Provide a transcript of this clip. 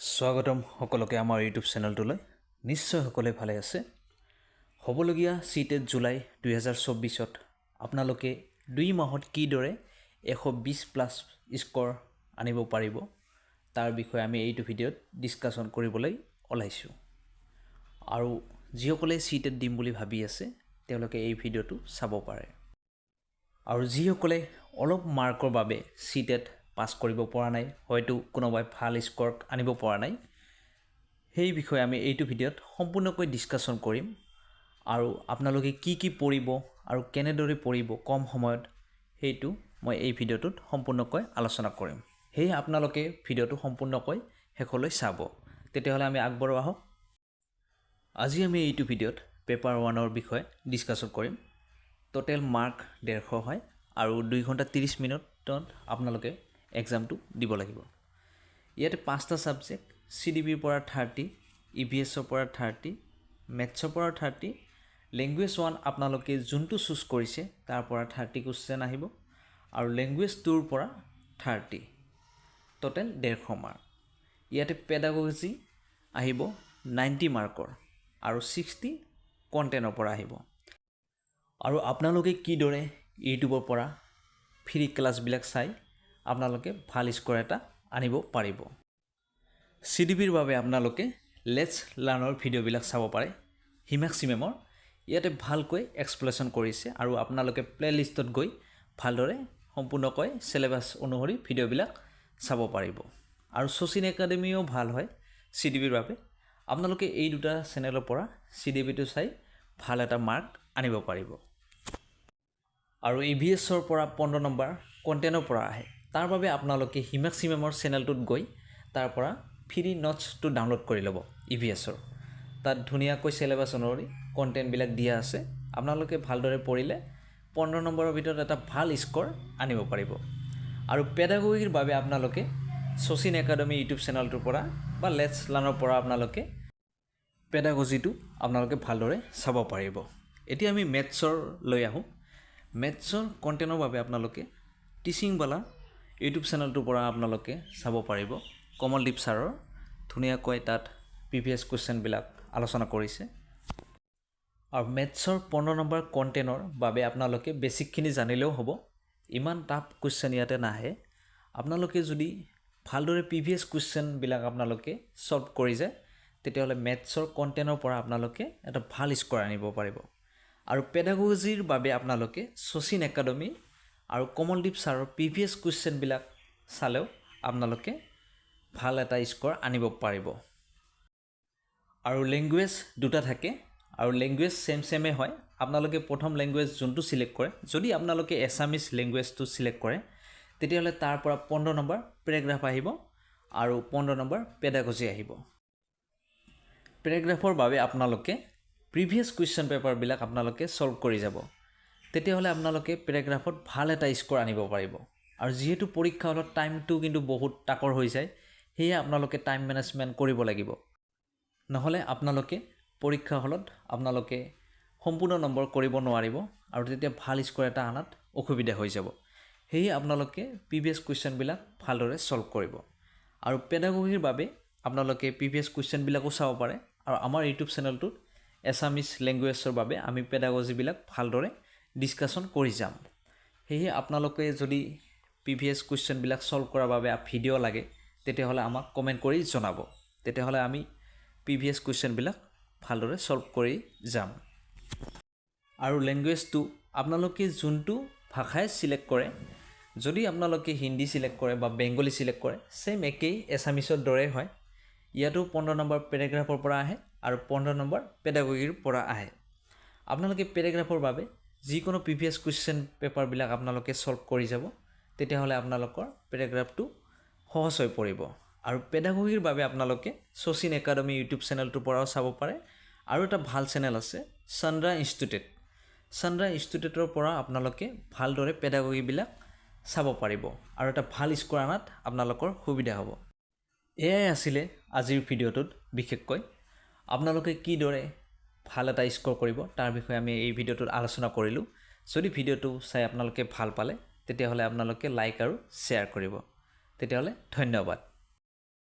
স্বাগতম সকলোকে আমাৰ ইউটিউব চেনেলটোলৈ। নিশ্চয় সকলোৱে ভালে আছে। হ'বলগীয়া চি টেট জুলাই দুহেজাৰ চৌব্বিছত আপোনালোকে দুই মাহত কিদৰে এশ বিছ প্লাছ স্ক'ৰ আনিব পাৰিব তাৰ বিষয়ে আমি এইটো ভিডিঅ'ত ডিছকাশ্যন কৰিবলৈ ওলাইছোঁ। আৰু যিসকলে চি টেট দিম বুলি ভাবি আছে তেওঁলোকে এই ভিডিঅ'টো চাব পাৰে। আৰু যিসকলে অলপ মাৰ্কৰ বাবে চি টেট পাছ কৰিব পৰা নাই হয়তো কোনোবাই ভাল স্ক'ৰ আনিব পৰা নাই। সেই বিষয়ে আমি এইটো ভিডিঅ'ত সম্পূৰ্ণকৈ ডিছকাশ্যন কৰিম। আৰু আপোনালোকে কি কি পঢ়িব আৰু কেনেদৰে পঢ়িব কম সময়ত সেইটো মই এই ভিডিঅ'টোত সম্পূৰ্ণকৈ আলোচনা কৰিম। সেয়ে আপোনালোকে ভিডিঅ'টো সম্পূৰ্ণকৈ শেষলৈ চাব। তেতিয়াহ'লে আমি আগবাঢ়ো আহক। আজি আমি এইটো ভিডিঅ'ত পেপাৰ ওৱানৰ বিষয়ে ডিছকাশ্যন কৰিম। ট'টেল মাৰ্ক ডেৰশ হয় আৰু দুই ঘণ্টা ত্ৰিছ মিনিটত আপোনালোকে এক্সামটো দিব লাগিব। ইয়াতে পাঁচটা ছাবজেক্ট চি ডি বিৰ পৰা থাৰ্টি ই ভি এছৰ পৰা থাৰ্টি মেথছৰ পৰা থাৰ্টি লেংগুৱেজ ওৱান আপোনালোকে যোনটো চুজ কৰিছে তাৰ পৰা থাৰ্টি কুৱেশ্যন আহিব আৰু লেংগুৱেজ টুৰ পৰা থাৰ্টি ট'টেল ডেৰশ মাৰ্ক ইয়াতে পেডাগজি আহিব নাইণ্টি মাৰ্কৰ আৰু ছিক্সটি কণ্টেনৰ পৰা আহিব। আৰু আপোনালোকে কিদৰে ইউটিউবৰ পৰা ফ্ৰী ক্লাছবিলাক চাই আপোনালোকে ভালো স্ক'ৰ এটা আনিব পাৰিব। চি ডি বিৰ বাবে আপোনালোকে লেটছ লাৰ্ণৰ ভিডিঅ'বিলাক চাব পাৰে। হিমাক্ষী মেমৰ ইয়াতে ভালকৈ এক্সপ্লেনেশ্যন কৰিছে আৰু আপোনালোকে প্লে'লিষ্টত গৈ ভালদৰে সম্পূৰ্ণকৈ চিলেবাছ অনুসৰি ভিডিঅ'বিলাক চাব পাৰিব। আৰু শচীন একাডেমিও ভালো হয় চি ডি বিৰ বাবে। আপোনালোকে এই দুটা চেনেলৰ পৰা চি ডি বিটো চাই ভালো এটা মাৰ্ক আনিব পাৰিব। আৰু ই ভি এছৰ পৰা পোন্ধৰ নম্বৰ কণ্টেনৰ পৰা আহে। তাৰ বাবে আপোনালোকে হিমাক্ষী মেমৰ চেনেলটোত গৈ তাৰ পৰা ফ্ৰী নোটছটো ডাউনলোড কৰি ল'ব ই ভি এছৰ তাত ধুনীয়াকৈ চিলেবাছ অনুসৰি কণ্টেণ্টবিলাক দিয়া আছে। আপোনালোকে ভালদৰে পঢ়িলে পোন্ধৰ নম্বৰৰ ভিতৰত এটা ভাল স্ক'ৰ আনিব পাৰিব। আৰু পেডাগগীৰ বাবে আপোনালোকে শচীন একাডেমি ইউটিউব চেনেলটোৰ পৰা বা লেটছ লাৰ্ণৰ পৰা আপোনালোকে পেডাগজিটো আপোনালোকে ভালদৰে চাব পাৰিব। এতিয়া আমি মেথছৰ লৈ আহোঁ। মেথছৰ কণ্টেণ্টৰ বাবে আপোনালোকে টিচিংবালা ইউটিউব চেনেলটোৰ পৰা আপোনালোকে চাব পাৰিব। কমলদীপ ছাৰৰ ধুনীয়াকৈ তাত প্ৰিভিয়াছ কুৱেশ্যনবিলাক আলোচনা কৰিছে। আৰু মেথছৰ পোন্ধৰ নম্বৰ কণ্টেণ্টৰ বাবে আপোনালোকে বেছিকখিনি জানিলেও হ'ব। ইমান টাফ কুৱেশ্যন ইয়াতে নাহে। আপোনালোকে যদি ভালদৰে প্ৰিভিয়াছ কুৱেশ্যনবিলাক আপোনালোকে ছল্ভ কৰি যায় তেতিয়াহ'লে মেথছৰ কণ্টেণ্টৰ পৰা আপোনালোকে এটা ভাল স্ক'ৰ আনিব পাৰিব। আৰু পেডাগজিৰ বাবে আপোনালোকে শচীন একাডেমি আৰু কমলদীপ ছাৰৰ প্ৰিভিয়াছ কুৱেশ্যনবিলাক চালেও আপোনালোকে ভাল এটা স্ক'ৰ আনিব পাৰিব। আৰু লেংগুৱেজ দুটা থাকে আৰু লেংগুৱেজ ছেম ছেমে হয়। আপোনালোকে প্ৰথম লেংগুৱেজ যোনটো ছিলেক্ট কৰে যদি আপোনালোকে এছামিছ লেংগুৱেজটো ছিলেক্ট কৰে তেতিয়াহ'লে তাৰ পৰা পোন্ধৰ নম্বৰ পেৰেগ্ৰাফ আহিব আৰু পোন্ধৰ নম্বৰ পেডাগজি আহিব। পেৰেগ্ৰাফৰ বাবে আপোনালোকে প্ৰিভিয়াছ কুৱেশ্যন পেপাৰবিলাক আপোনালোকে ছল্ভ কৰি যাব। তেতিয়াহ'লে আপোনালোকে পেৰেগ্ৰাফত ভাল এটা স্ক'ৰ আনিব পাৰিব। আৰু যিহেতু পৰীক্ষা হলত টাইমটো কিন্তু বহুত তাকৰ হৈ যায় সেয়ে আপোনালোকে টাইম মেনেজমেণ্ট কৰিব লাগিব। নহ'লে আপোনালোকে পৰীক্ষা হলত আপোনালোকে সম্পূৰ্ণ নম্বৰ কৰিব নোৱাৰিব আৰু তেতিয়া ভাল স্ক'ৰ এটা অনাত অসুবিধা হৈ যাব। সেয়ে আপোনালোকে প্ৰিভিয়াছ কুৱেশ্যনবিলাক ভালদৰে ছল্ভ কৰিব। আৰু পেডাগগীৰ বাবে আপোনালোকে প্ৰিভিয়াছ কুৱেশ্যনবিলাকো চাব পাৰে। আৰু আমাৰ ইউটিউব চেনেলটোত এছামিছ লেংগুৱেজৰ বাবে আমি পেডাগজিবিলাক ভালদৰে ডিছকাশ্যন কৰি যাম। সেয়ে আপোনালোকে যদি প্ৰিভিয়াছ কুৱেশ্যনবিলাক ছল্ভ কৰাৰ বাবে ভিডিঅ' লাগে তেতিয়াহ'লে আমাক কমেণ্ট কৰি জনাব। তেতিয়াহ'লে আমি প্ৰিভিয়াছ কুৱেশ্যনবিলাক ভালদৰে ছল্ভ কৰি যাম। আৰু লেংগুৱেজটো আপোনালোকে যোনটো ভাষাই ছিলেক্ট কৰে যদি আপোনালোকে হিন্দী ছিলেক্ট কৰে বা বেংগলী ছিলেক্ট কৰে ছেইম একেই এছামিছৰ দৰে হয়। ইয়াতো পোন্ধৰ নম্বৰ পেৰেগ্ৰাফৰ পৰা আহে আৰু পোন্ধৰ নম্বৰ পেডাগগীৰ পৰা আহে। আপোনালোকে পেৰেগ্ৰাফৰ বাবে যিকোনো প্ৰিভিয়াছ কুৱেশ্যন পেপাৰবিলাক আপোনালোকে ছল্ভ কৰি যাব, তেতিয়াহ'লে আপোনালোকৰ পেৰেগ্ৰাফটো সহজ হৈ পৰিব। আৰু পেডাগগীৰ বাবে আপোনালোকে শচীন একাডেমি ইউটিউব চেনেলটোৰ পৰাও চাব পাৰে। আৰু এটা ভালো চেনেল আছে চন্দ্ৰা ইনষ্টিটিউট চন্দ্ৰা ইনষ্টিটিউটৰ পৰা আপোনালোকে ভালদৰে পেডাগগীবিলাক চাব পাৰিব। আৰু এটা ভালো স্ক'ৰ অনাত আপোনালোকৰ সুবিধা হ'ব। এয়াই আছিলে আজিৰ ভিডিঅ'টোত বিশেষকৈ। আপোনালোকে কিদৰে ভাল এটা স্ক'ৰ কৰিব। তাৰ বিষয়ে আমি এই ভিডিঅ'টোত আলোচনা কৰিলোঁ। যদি ভিডিঅ'টো চাই আপোনালোকে ভাল পালে তেতিয়াহ'লে আপোনালোকে লাইক আৰু শ্বেয়াৰ কৰিব। তেতিয়াহ'লে ধন্যবাদ।